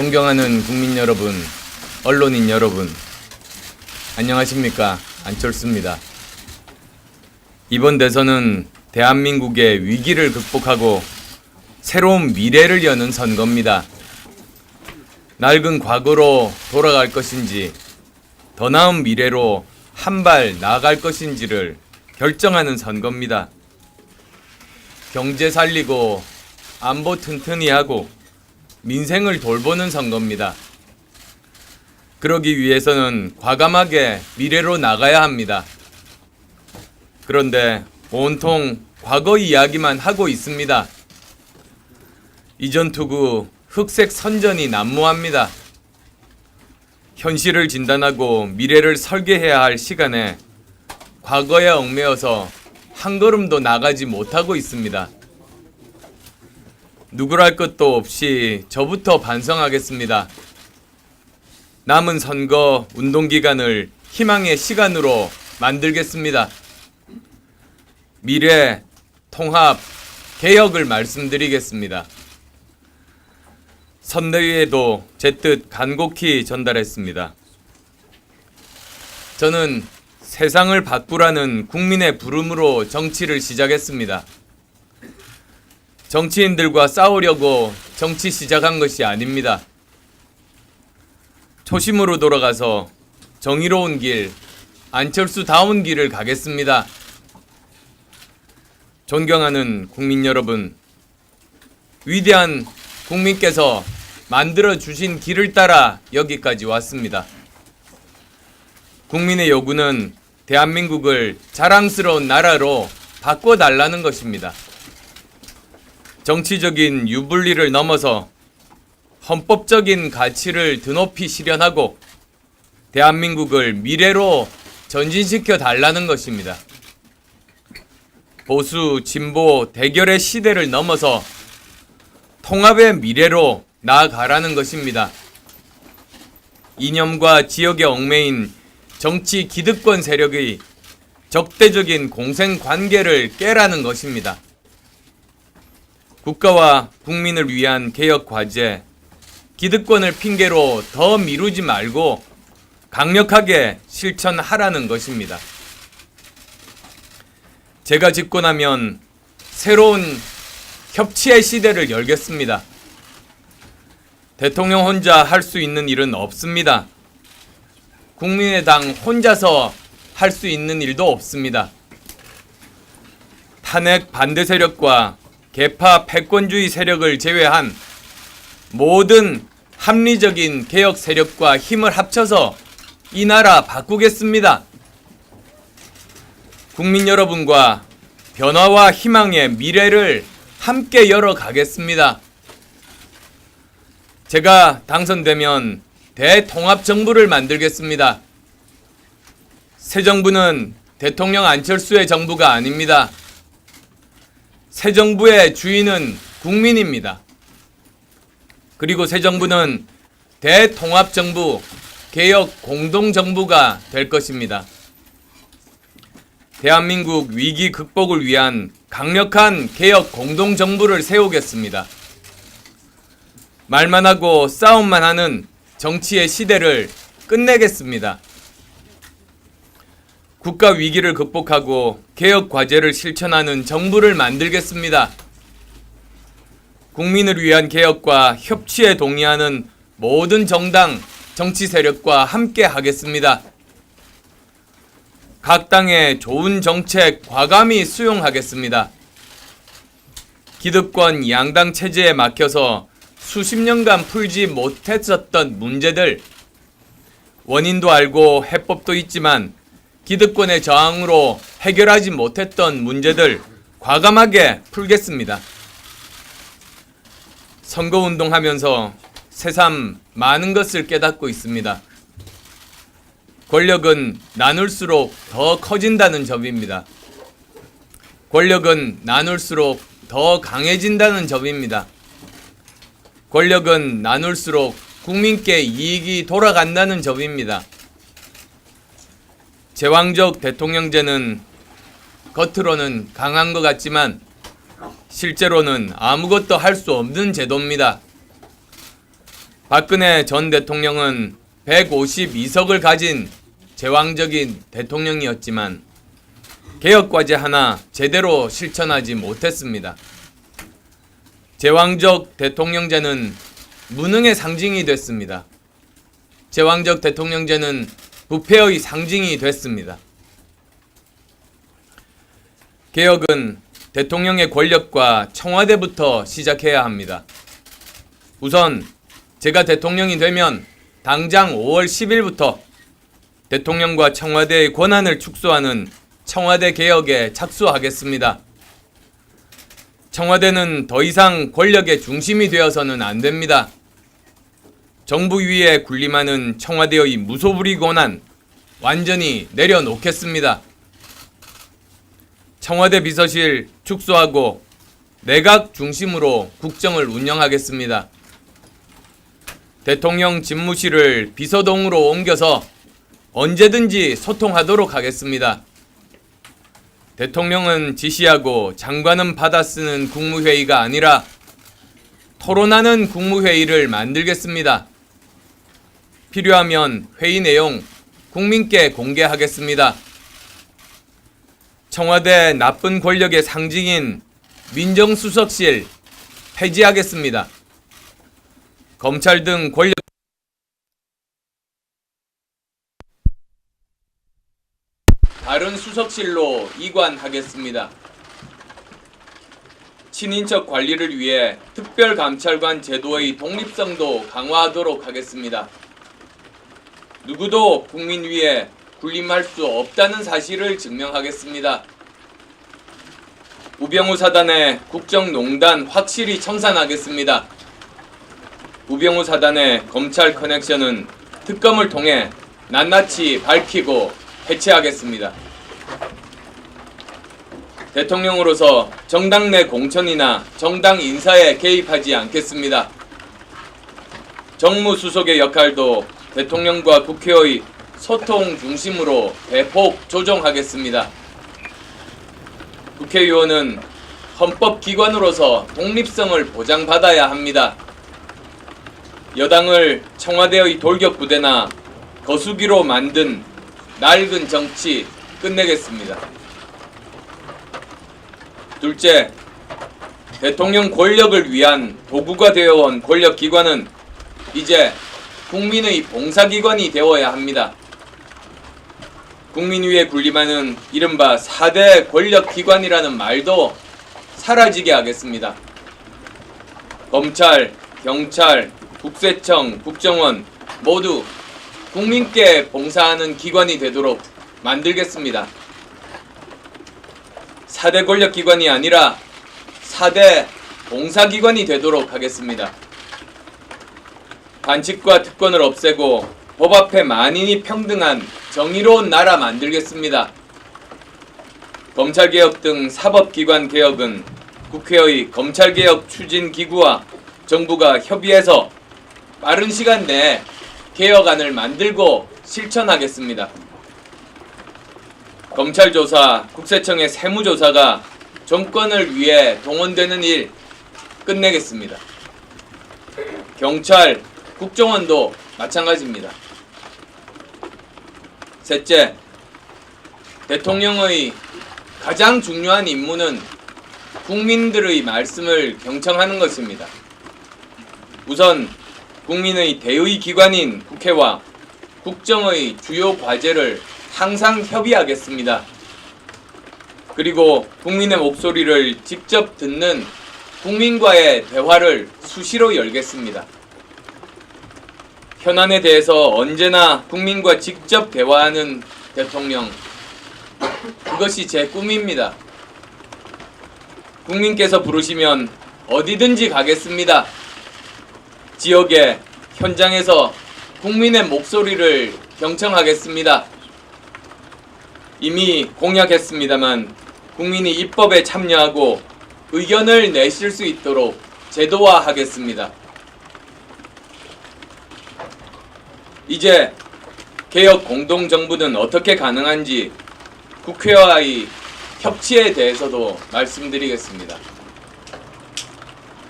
존경하는 국민 여러분, 언론인 여러분, 안녕하십니까? 안철수입니다. 이번 대선은 대한민국의 위기를 극복하고 새로운 미래를 여는 선거입니다. 낡은 과거로 돌아갈 것인지 더 나은 미래로 한 발 나아갈 것인지를 결정하는 선거입니다. 경제 살리고 안보 튼튼히 하고 민생을 돌보는 선거입니다. 그러기 위해서는 과감하게 미래로 나가야 합니다. 그런데 온통 과거 이야기만 하고 있습니다. 이전 투구 흑색 선전이 난무합니다. 현실을 진단하고 미래를 설계해야 할 시간에 과거에 얽매여서 한 걸음도 나가지 못하고 있습니다. 누구랄 것도 없이 저부터 반성하겠습니다. 남은 선거 운동 기간을 희망의 시간으로 만들겠습니다. 미래, 통합, 개혁을 말씀드리겠습니다. 선대위에도 제 뜻 간곡히 전달했습니다. 저는 세상을 바꾸라는 국민의 부름으로 정치를 시작했습니다. 정치인들과 싸우려고 정치 시작한 것이 아닙니다. 초심으로 돌아가서 정의로운 길, 안철수 다운 길을 가겠습니다. 존경하는 국민 여러분, 위대한 국민께서 만들어 주신 길을 따라 여기까지 왔습니다. 국민의 요구는 대한민국을 자랑스러운 나라로 바꿔달라는 것입니다. 정치적인 유불리를 넘어서 헌법적인 가치를 드높이 실현하고 대한민국을 미래로 전진시켜 달라는 것입니다. 보수, 진보, 대결의 시대를 넘어서 통합의 미래로 나아가라는 것입니다. 이념과 지역의 얽매인 정치 기득권 세력의 적대적인 공생 관계를 깨라는 것입니다. 국가와 국민을 위한 개혁 과제, 기득권을 핑계로 더 미루지 말고 강력하게 실천하라는 것입니다. 제가 나면 새로운 협치의 시대를 열겠습니다. 대통령 혼자 할 수 있는 일은 없습니다. 국민의당 혼자서 할 수 있는 일도 없습니다. 탄핵 반대 세력과 개파 패권주의 세력을 제외한 모든 합리적인 개혁 세력과 힘을 합쳐서 이 나라 바꾸겠습니다. 국민 여러분과 변화와 희망의 미래를 함께 열어가겠습니다. 제가 당선되면 대통합 정부를 만들겠습니다. 새 정부는 대통령 안철수의 정부가 아닙니다. 새 정부의 주인은 국민입니다. 그리고 새 정부는 대통합 정부, 개혁 공동 정부가 될 것입니다. 대한민국 위기 극복을 위한 강력한 개혁 공동 정부를 세우겠습니다. 말만 하고 싸움만 하는 정치의 시대를 끝내겠습니다. 국가 위기를 극복하고 개혁 과제를 실천하는 정부를 만들겠습니다. 국민을 위한 개혁과 협치에 동의하는 모든 정당, 정치 세력과 함께 하겠습니다. 각 당의 좋은 정책 과감히 수용하겠습니다. 기득권 양당 체제에 막혀서 수십 년간 풀지 못했었던 문제들, 원인도 알고 해법도 있지만 기득권의 저항으로 해결하지 못했던 문제들 과감하게 풀겠습니다. 선거운동 하면서 새삼 많은 것을 깨닫고 있습니다. 권력은 나눌수록 더 커진다는 점입니다. 권력은 나눌수록 더 강해진다는 점입니다. 권력은 나눌수록 국민께 이익이 돌아간다는 점입니다. 제왕적 대통령제는 겉으로는 강한 것 같지만 실제로는 아무것도 할 수 없는 제도입니다. 박근혜 전 대통령은 152석을 가진 제왕적인 대통령이었지만 개혁 과제 하나 제대로 실천하지 못했습니다. 제왕적 대통령제는 무능의 상징이 됐습니다. 제왕적 대통령제는 부패의 상징이 됐습니다. 개혁은 대통령의 권력과 청와대부터 시작해야 합니다. 우선 제가 대통령이 되면 당장 5월 10일부터 대통령과 청와대의 권한을 축소하는 청와대 개혁에 착수하겠습니다. 청와대는 더 이상 권력의 중심이 되어서는 안 됩니다. 정부 위에 군림하는 청와대의 무소불위 권한 완전히 내려놓겠습니다. 청와대 비서실 축소하고 내각 중심으로 국정을 운영하겠습니다. 대통령 집무실을 비서동으로 옮겨서 언제든지 소통하도록 하겠습니다. 대통령은 지시하고 장관은 받아쓰는 국무회의가 아니라 토론하는 국무회의를 만들겠습니다. 필요하면 회의 내용 국민께 공개하겠습니다. 청와대 나쁜 권력의 상징인 민정수석실 폐지하겠습니다. 검찰 등 권력 다른 수석실로 이관하겠습니다. 친인척 관리를 위해 특별감찰관 제도의 독립성도 강화하도록 하겠습니다. 누구도 국민 위에 군림할 수 없다는 사실을 증명하겠습니다. 우병우 사단의 국정농단 확실히 청산하겠습니다. 우병우 사단의 검찰 커넥션은 특검을 통해 낱낱이 밝히고 해체하겠습니다. 대통령으로서 정당 내 공천이나 정당 인사에 개입하지 않겠습니다. 정무수석의 역할도 대통령과 국회의 소통 중심으로 대폭 조정하겠습니다. 국회의원은 헌법기관으로서 독립성을 보장받아야 합니다. 여당을 청와대의 돌격부대나 거수기로 만든 낡은 정치 끝내겠습니다. 둘째, 대통령 권력을 위한 도구가 되어온 권력기관은 이제 국민의 봉사기관이 되어야 합니다. 국민 위에 군림하는 이른바 4대 권력기관이라는 말도 사라지게 하겠습니다. 검찰, 경찰, 국세청, 국정원 모두 국민께 봉사하는 기관이 되도록 만들겠습니다. 4대 권력기관이 아니라 4대 봉사기관이 되도록 하겠습니다. 반칙과 특권을 없애고 법 앞에 만인이 평등한 정의로운 나라 만들겠습니다. 검찰개혁 등 사법기관 개혁은 국회의 검찰개혁 추진 기구와 정부가 협의해서 빠른 시간 내에 개혁안을 만들고 실천하겠습니다. 검찰 조사, 국세청의 세무조사가 정권을 위해 동원되는 일 끝내겠습니다. 경찰, 국정원도 마찬가지입니다. 셋째, 대통령의 가장 중요한 임무는 국민들의 말씀을 경청하는 것입니다. 우선 국민의 대의 기관인 국회와 국정의 주요 과제를 항상 협의하겠습니다. 그리고 국민의 목소리를 직접 듣는 국민과의 대화를 수시로 열겠습니다. 현안에 대해서 언제나 국민과 직접 대화하는 대통령. 그것이 제 꿈입니다. 국민께서 부르시면 어디든지 가겠습니다. 지역에, 현장에서 국민의 목소리를 경청하겠습니다. 이미 공약했습니다만 국민이 입법에 참여하고 의견을 내실 수 있도록 제도화하겠습니다. 이제 개혁 공동정부는 어떻게 가능한지 국회와의 협치에 대해서도 말씀드리겠습니다.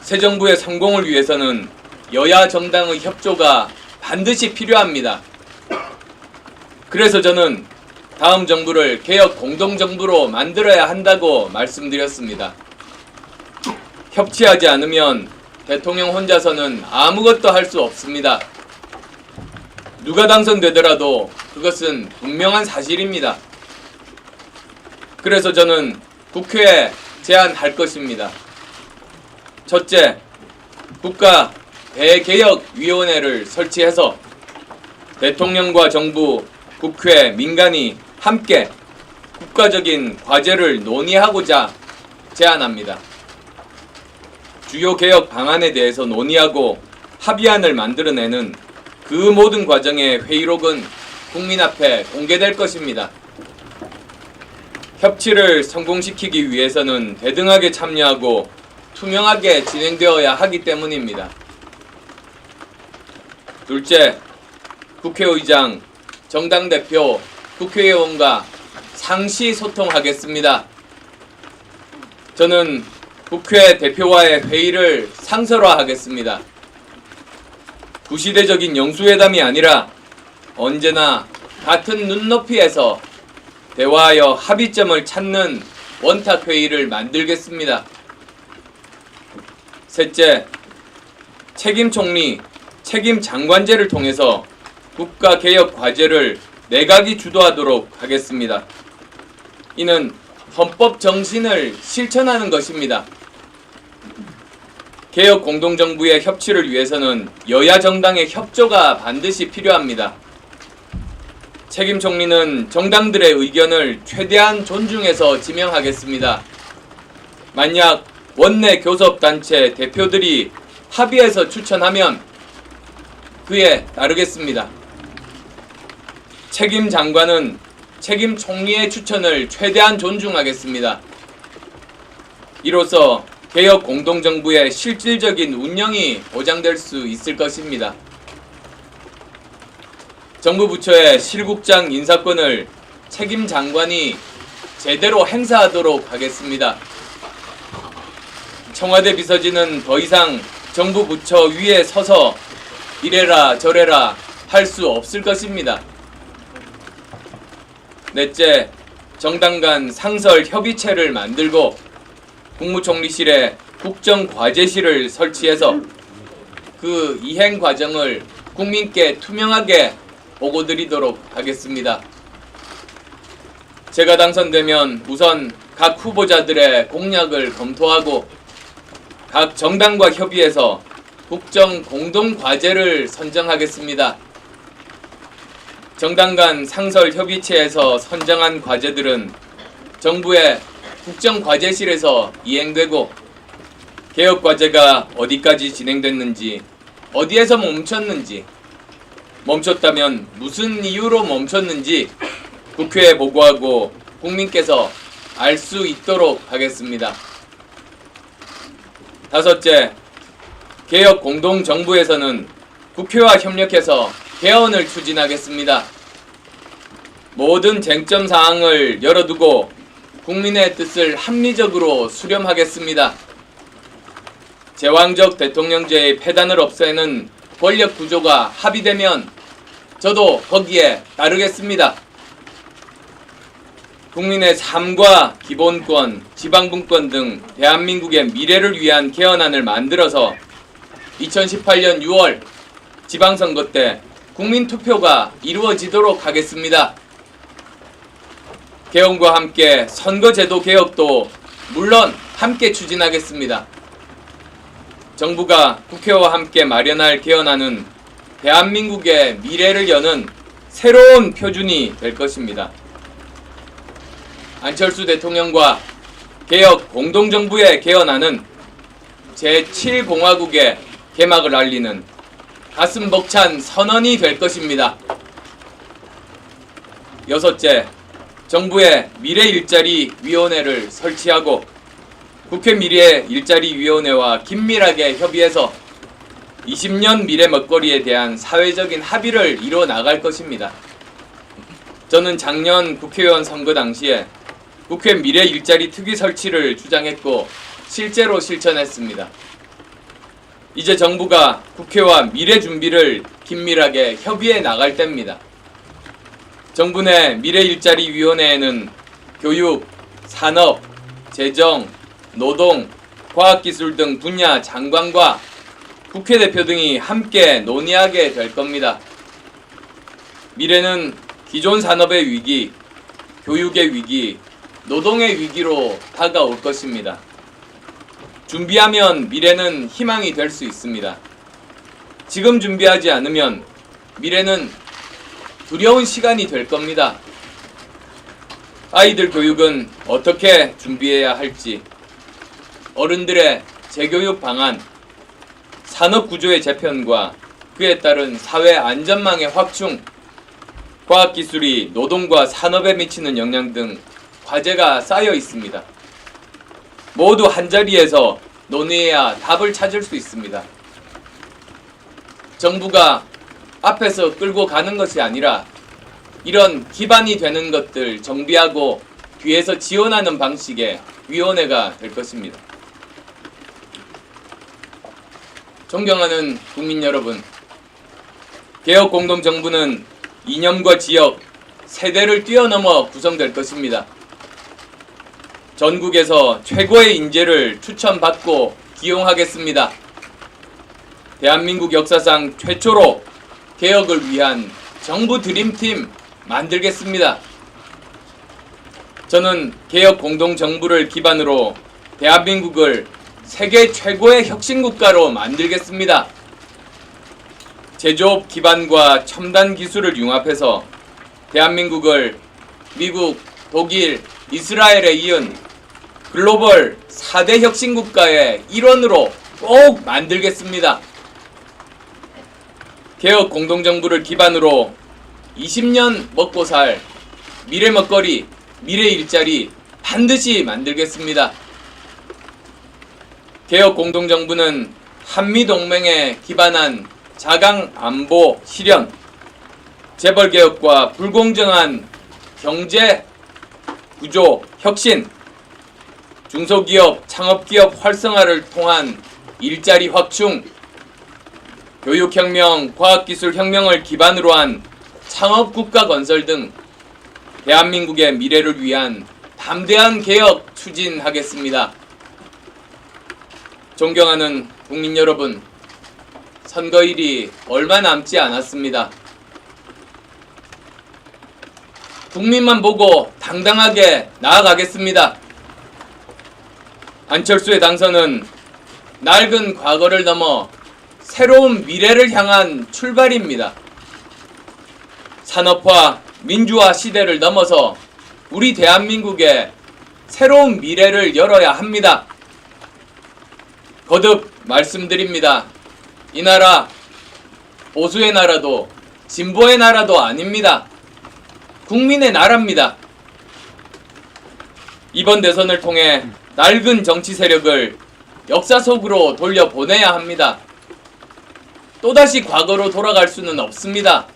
새 정부의 성공을 위해서는 여야 정당의 협조가 반드시 필요합니다. 그래서 저는 다음 정부를 개혁 공동정부로 만들어야 한다고 말씀드렸습니다. 협치하지 않으면 대통령 혼자서는 아무것도 할 수 없습니다. 누가 당선되더라도 그것은 분명한 사실입니다. 그래서 저는 국회에 제안할 것입니다. 첫째, 국가 대개혁위원회를 설치해서 대통령과 정부, 국회, 민간이 함께 국가적인 과제를 논의하고자 제안합니다. 주요 개혁 방안에 대해서 논의하고 합의안을 만들어내는 그 모든 과정의 회의록은 국민 앞에 공개될 것입니다. 협치를 성공시키기 위해서는 대등하게 참여하고 투명하게 진행되어야 하기 때문입니다. 둘째, 국회의장, 정당 대표, 국회의원과 상시 소통하겠습니다. 저는 국회 대표와의 회의를 상설화하겠습니다. 구시대적인 영수회담이 아니라 언제나 같은 눈높이에서 대화하여 합의점을 찾는 원탁 회의를 만들겠습니다. 셋째, 책임 총리, 책임 장관제를 통해서 국가 개혁 과제를 내각이 주도하도록 하겠습니다. 이는 헌법 정신을 실천하는 것입니다. 개혁 공동정부의 협치를 위해서는 여야 정당의 협조가 반드시 필요합니다. 책임 총리는 정당들의 의견을 최대한 존중해서 지명하겠습니다. 만약 원내 교섭단체 대표들이 합의해서 추천하면 그에 따르겠습니다. 책임 장관은 책임 총리의 추천을 최대한 존중하겠습니다. 이로써 개혁 공동정부의 실질적인 운영이 보장될 수 있을 것입니다. 정부 부처의 실국장 인사권을 책임 장관이 제대로 행사하도록 하겠습니다. 청와대 비서진은 더 이상 정부 부처 위에 서서 이래라 저래라 할 수 없을 것입니다. 넷째, 정당 간 상설 협의체를 만들고 국무총리실에 국정과제실을 설치해서 그 이행 과정을 국민께 투명하게 보고 드리도록 하겠습니다. 제가 당선되면 우선 각 후보자들의 공약을 검토하고 각 정당과 협의해서 국정 공동 과제를 선정하겠습니다. 정당 간 상설 협의체에서 선정한 과제들은 정부의 국정과제실에서 이행되고 개혁 과제가 어디까지 진행됐는지 어디에서 멈췄는지 멈췄다면 무슨 이유로 멈췄는지 국회에 보고하고 국민께서 알 수 있도록 하겠습니다. 다섯째, 개혁 공동정부에서는 국회와 협력해서 개헌을 추진하겠습니다. 모든 쟁점 사항을 열어두고 국민의 뜻을 합리적으로 수렴하겠습니다. 제왕적 대통령제의 폐단을 없애는 권력 구조가 합의되면 저도 거기에 따르겠습니다. 국민의 삶과 기본권, 지방분권 등 대한민국의 미래를 위한 개헌안을 만들어서 2018년 6월 지방선거 때 국민투표가 이루어지도록 하겠습니다. 개헌과 함께 선거제도 개혁도 물론 함께 추진하겠습니다. 정부가 국회와 함께 마련할 개헌안은 대한민국의 미래를 여는 새로운 표준이 될 것입니다. 안철수 대통령과 개혁 공동정부의 개헌안은 제7공화국의 개막을 알리는 가슴 벅찬 선언이 될 것입니다. 여섯째, 정부의 미래 일자리 위원회를 설치하고 국회 미래 일자리 위원회와 긴밀하게 협의해서 20년 미래 먹거리에 대한 사회적인 합의를 이뤄 나갈 것입니다. 저는 작년 국회의원 선거 당시에 국회 미래 일자리 특위 설치를 주장했고 실제로 실천했습니다. 이제 정부가 국회와 미래 준비를 긴밀하게 협의해 나갈 때입니다. 정부 내 미래 일자리 위원회에는 교육, 산업, 재정, 노동, 과학기술 등 분야 장관과 국회 대표 등이 함께 논의하게 될 겁니다. 미래는 기존 산업의 위기, 교육의 위기, 노동의 위기로 다가올 것입니다. 준비하면 미래는 희망이 될 수 있습니다. 지금 준비하지 않으면 미래는 두려운 시간이 될 겁니다. 아이들 교육은 어떻게 준비해야 할지, 어른들의 재교육 방안, 산업 구조의 재편과 그에 따른 사회 안전망의 확충, 과학기술이 노동과 산업에 미치는 영향 등 과제가 쌓여 있습니다. 모두 한자리에서 논의해야 답을 찾을 수 있습니다. 정부가 앞에서 끌고 가는 것이 아니라 이런 기반이 되는 것들 정비하고 뒤에서 지원하는 방식의 위원회가 될 것입니다. 존경하는 국민 여러분, 개혁 공동 정부는 이념과 지역, 세대를 뛰어넘어 구성될 것입니다. 전국에서 최고의 인재를 추천받고 기용하겠습니다. 대한민국 역사상 최초로 개혁을 위한 정부 드림팀 만들겠습니다. 저는 개혁 공동 정부를 기반으로 대한민국을 세계 최고의 혁신 국가로 만들겠습니다. 제조업 기반과 첨단 기술을 융합해서 대한민국을 미국, 독일, 이스라엘에 이은 글로벌 4대 혁신 국가의 일원으로 꼭 만들겠습니다. 개혁 공동정부를 기반으로 20년 먹고 살 미래 먹거리, 미래 일자리 반드시 만들겠습니다. 개혁 공동정부는 한미 동맹에 기반한 자강 안보 실현, 재벌 개혁과 불공정한 경제 구조 혁신, 중소기업, 창업기업 활성화를 통한 일자리 확충, 교육혁명, 과학기술혁명을 기반으로 한 창업국가 건설 등 대한민국의 미래를 위한 담대한 개혁 추진하겠습니다. 존경하는 국민 여러분, 선거일이 얼마 남지 않았습니다. 국민만 보고 당당하게 나아가겠습니다. 안철수의 당선은 낡은 과거를 넘어 새로운 미래를 향한 출발입니다. 산업화, 민주화 시대를 넘어서 우리 대한민국의 새로운 미래를 열어야 합니다. 거듭 말씀드립니다. 이 나라 보수의 나라도 진보의 나라도 아닙니다. 국민의 나라입니다. 이번 대선을 통해 낡은 정치 세력을 역사 속으로 돌려보내야 합니다. 또다시 과거로 돌아갈 수는 없습니다.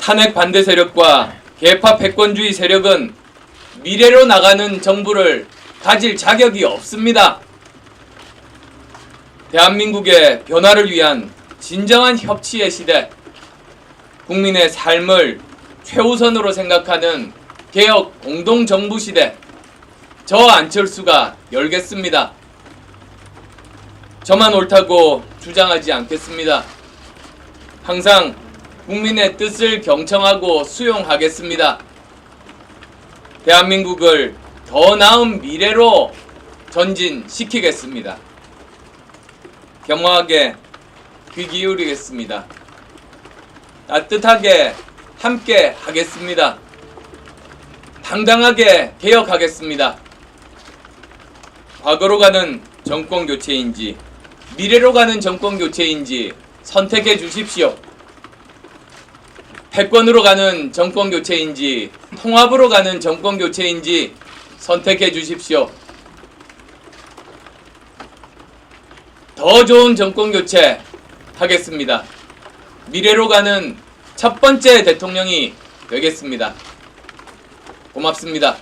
탄핵 반대 세력과 개파 패권주의 세력은 미래로 나가는 정부를 가질 자격이 없습니다. 대한민국의 변화를 위한 진정한 협치의 시대, 국민의 삶을 최우선으로 생각하는 개혁 공동정부 시대, 저 안철수가 열겠습니다. 저만 옳다고 주장하지 않겠습니다. 항상 국민의 뜻을 경청하고 수용하겠습니다. 대한민국을 더 나은 미래로 전진시키겠습니다. 겸허하게 귀 기울이겠습니다. 따뜻하게 함께 하겠습니다. 당당하게 개혁하겠습니다. 과거로 가는 정권 교체인지 미래로 가는 정권 교체인지 선택해 주십시오. 패권으로 가는 정권 교체인지 통합으로 가는 정권 교체인지 선택해 주십시오. 더 좋은 정권 교체 하겠습니다. 미래로 가는 첫 번째 대통령이 되겠습니다. 고맙습니다.